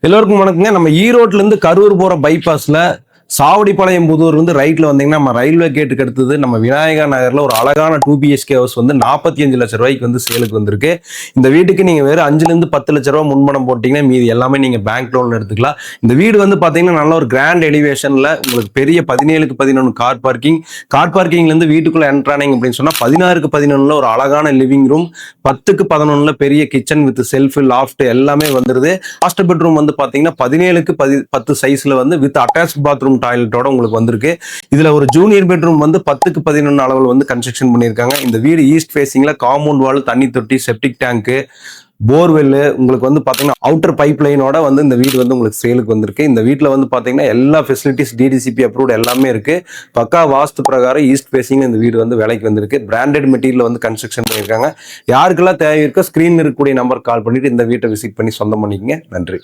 எல்லோருக்கும் வணக்கங்க. நம்ம ஈரோட்லேருந்து கரூர் போகிற பைபாஸில் சாவடிப்பாளையம் புதூர் வந்து ரைட்ல வந்தீங்கன்னா நம்ம ரயில்வே கேட்டுக்கு அடுத்தது நம்ம விநாயகா நகர்ல ஒரு அழகான டூ பிஹெச்கே ஹவுஸ் வந்து நாற்பத்தி அஞ்சு லட்ச ரூபாய்க்கு வந்து சேலுக்கு வந்திருக்கு. இந்த வீட்டுக்கு நீங்க வேற அஞ்சுல இருந்து பத்து லட்ச ரூபா முன்பணம் போட்டீங்கன்னா மீதி எல்லாமே நீங்க பேங்க் லோன் எடுத்துக்கலாம். இந்த வீடு வந்து பாத்தீங்கன்னா நல்ல ஒரு கிராண்ட் எலிவேஷன்ல உங்களுக்கு பெரிய பதினேழுக்கு பதினொன்று கார் பார்க்கிங் கார் பார்க்கிங்ல இருந்து வீட்டுக்குள்ள என்ட்ரானிங் அப்படின்னு சொன்னா பதினாறுக்கு பதினொன்னுல ஒரு அழகான லிவிங் ரூம் பத்துக்கு பதினொன்றில் பெரிய கிச்சன் வித் செல்ஃப் லாஃப்ட் எல்லாமே வந்துருது. மாஸ்டர் பெட்ரூம் வந்து பாத்தீங்கன்னா பதினேழுக்கு பதி பத்து சைஸ்ல வந்து வித் அட்டாச் பாத்ரூம் டாய்லெட்டோட உங்களுக்கு வந்திருக்கு. இதுல ஒரு ஜூனியர் பெட்ரூம் வந்து பத்துக்கு பதினொன்று அளவில் வந்து கன்ஸ்ட்ரக்ஷன் பண்ணியிருக்காங்க. இந்த வீடு ஈஸ்ட் ஃபேஸிங்கில் காம்பவுண்ட் வால் தண்ணி தொட்டி செப்டிக் டேங்க்கு போர்வெல்லு உங்களுக்கு வந்து பார்த்தீங்கன்னா அவுட்டர் பைப் லைனோட வந்து இந்த வீடு வந்து உங்களுக்கு சேலுக்கு வந்திருக்கு. இந்த வீட்டில் வந்து பார்த்தீங்கன்னா எல்லா ஃபெசிலிட்டிஸ் டிடிசிபி அப்ரூவ்ட் எல்லாமே இருக்கு. பக்கா வாஸ்து பிரகாரம் ஈஸ்ட் ஃபேஸிங் இந்த வீடு வந்து விலைக்கு வந்திருக்கு. பிராண்டட் மெட்டீரியல் வந்து கன்ஸ்ட்ரக்ஷன் பண்ணியிருக்காங்க. யாருக்கெல்லாம் தேவை இருக்கோ ஸ்க்ரீன் இருக்கக்கூடிய நம்பர் கால் பண்ணிட்டு இந்த வீட்டை விசிட் பண்ணி சொந்தம் பண்ணிக்கங்க. நன்றி.